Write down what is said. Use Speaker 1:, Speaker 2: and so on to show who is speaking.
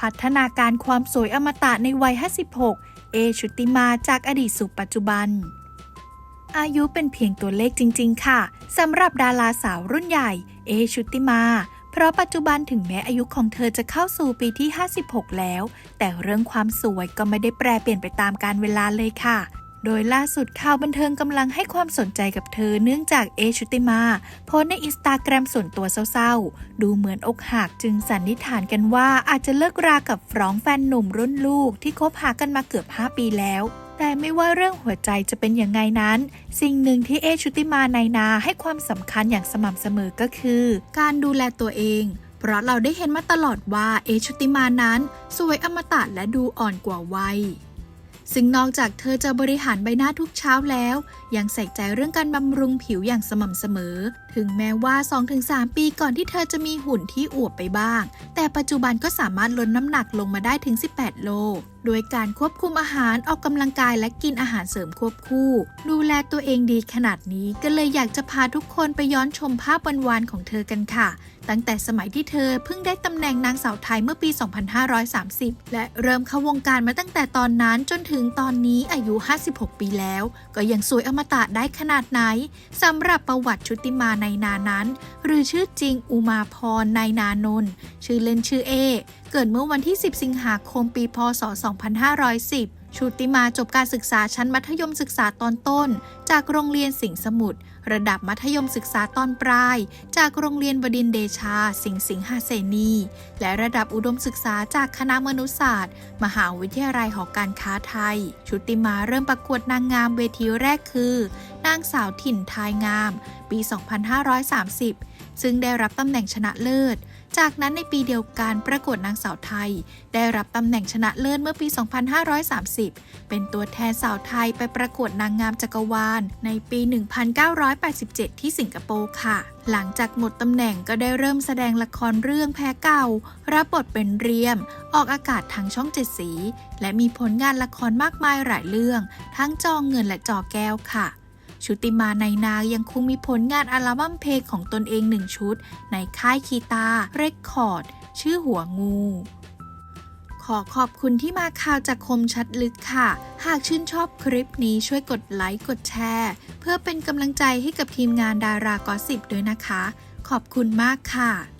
Speaker 1: พัฒนาการความสวยอมตะในวัย 56 เอชุติมาจากอดีตสู่ปัจจุบัน อายุเป็นเพียงตัวเลขจริง ๆ ค่ะสำหรับดาราสาวรุ่นใหญ่ เอชุติมา เพราะปัจจุบันถึงแม้อายุของเธอจะเข้าสู่ปีที่ 56 แล้ว แต่เรื่องความสวยก็ไม่ได้แปรเปลี่ยนไปตามกาลเวลาเลยค่ะ โดยล่าสุดข่าวบันเทิงกำลังให้ความสนใจกับเธอเนื่องจากเอชุติมาโพสในอินสตาแกรมส่วนตัวเศร้าๆ ดูเหมือนอกหักจึงสันนิษฐานกันว่าอาจจะเลิกรากับฟรองแฟนหนุ่มรุ่นลูกที่คบหากันมาเกือบ 5 ปีแล้วแต่ไม่ว่าเรื่องหัวใจจะเป็นยังไงนั้น สิ่งหนึ่งที่เอชุติมาในนาให้ความสำคัญอย่างสม่ำเสมอก็คือ การดูแลตัวเอง เพราะเราได้เห็นมาตลอดว่าเอชุติมานั้น สวยอมตะและดูอ่อนกว่าวัย ซึ่งนอกจากเธอจะบริหารใบหน้าทุกเช้าแล้ว ยังใส่ใจเรื่องการบำรุงผิวอย่างสม่ำเสมอ ถึงแม้ว่า 2-3 ปีก่อนที่เธอจะมีหุ่นที่อวบไปบ้าง แต่ปัจจุบันก็สามารถลดน้ำหนักลงมาได้ถึง 18 โล โดยการควบคุมอาหารออกกำลังกายและกินอาหารเสริมควบคู่ ดูแลตัวเองดีขนาดนี้ก็เลยอยากจะพาทุกคนไปย้อนชมภาพวันๆของเธอกันค่ะ ตั้งแต่สมัยที่เธอเพิ่งได้ตำแหน่งนางสาวไทยเมื่อปี 2530 และเริ่มเข้าวงการมาตั้งแต่ตอนนั้นจนถึงตอนนี้อายุ 56 ปีแล้ว ก็ยังสวยอมตะได้ขนาดไหนสำหรับประวัติชุติมาในนานั้น หรือชื่อจริงอุมาพรในนานนท์ชื่อเล่นชื่อเอ กิดเมื่อวันที่ 10 สิงหาคมปี พศ 2510 ชุติมาจบการศึกษาชั้นมัธยมศึกษาตอนต้น จากโรงเรียนสิงห์สมุทร ระดับมัธยมศึกษาตอนปลาย จากโรงเรียนบดินเดชา สิงห์สิงหาเสนี และระดับอุดมศึกษาจากคณะมนุษยศาสตร์ มหาวิทยาลัยหอการค้าไทย ชุติมาเริ่มประกวดนางงามเวทีแรกคือ นางสาวถิ่นทายงาม ปี 2530 ซึ่งได้รับตำแหน่งชนะเลิศจากนั้นในปีเดียวกันประกวดนางสาวไทย ได้รับตำแหน่งชนะเลิศเมื่อปี 2530 เป็นตัวแทนสาวไทยไปประกวดนางงามจักรวาลในปี1987 ที่สิงคโปร์ค่ะ หลังจากหมดตำแหน่งก็ได้เริ่มแสดงละครเรื่องแพ้เก่า รับบทเป็นเรียม ออกอากาศทางช่องเจ็ดสี และมีผลงานละครมากมายหลายเรื่อง ทั้งจอเงินและจอแก้วค่ะ ชุติมาในนายังคงมีผลงานอัลบั้มเพลงของตนเองหนึ่งชุด ในค่ายคีตาเรคคอร์ด ชื่อหัวงู ขอขอบคุณที่มาข่าวจากคมชัดลึกค่ะ หากชื่นชอบคลิปนี้ช่วยกดไลค์กดแชร์ เพื่อเป็นกำลังใจให้กับทีมงานดารากอสิบด้วยนะคะ ขอบคุณมากค่ะ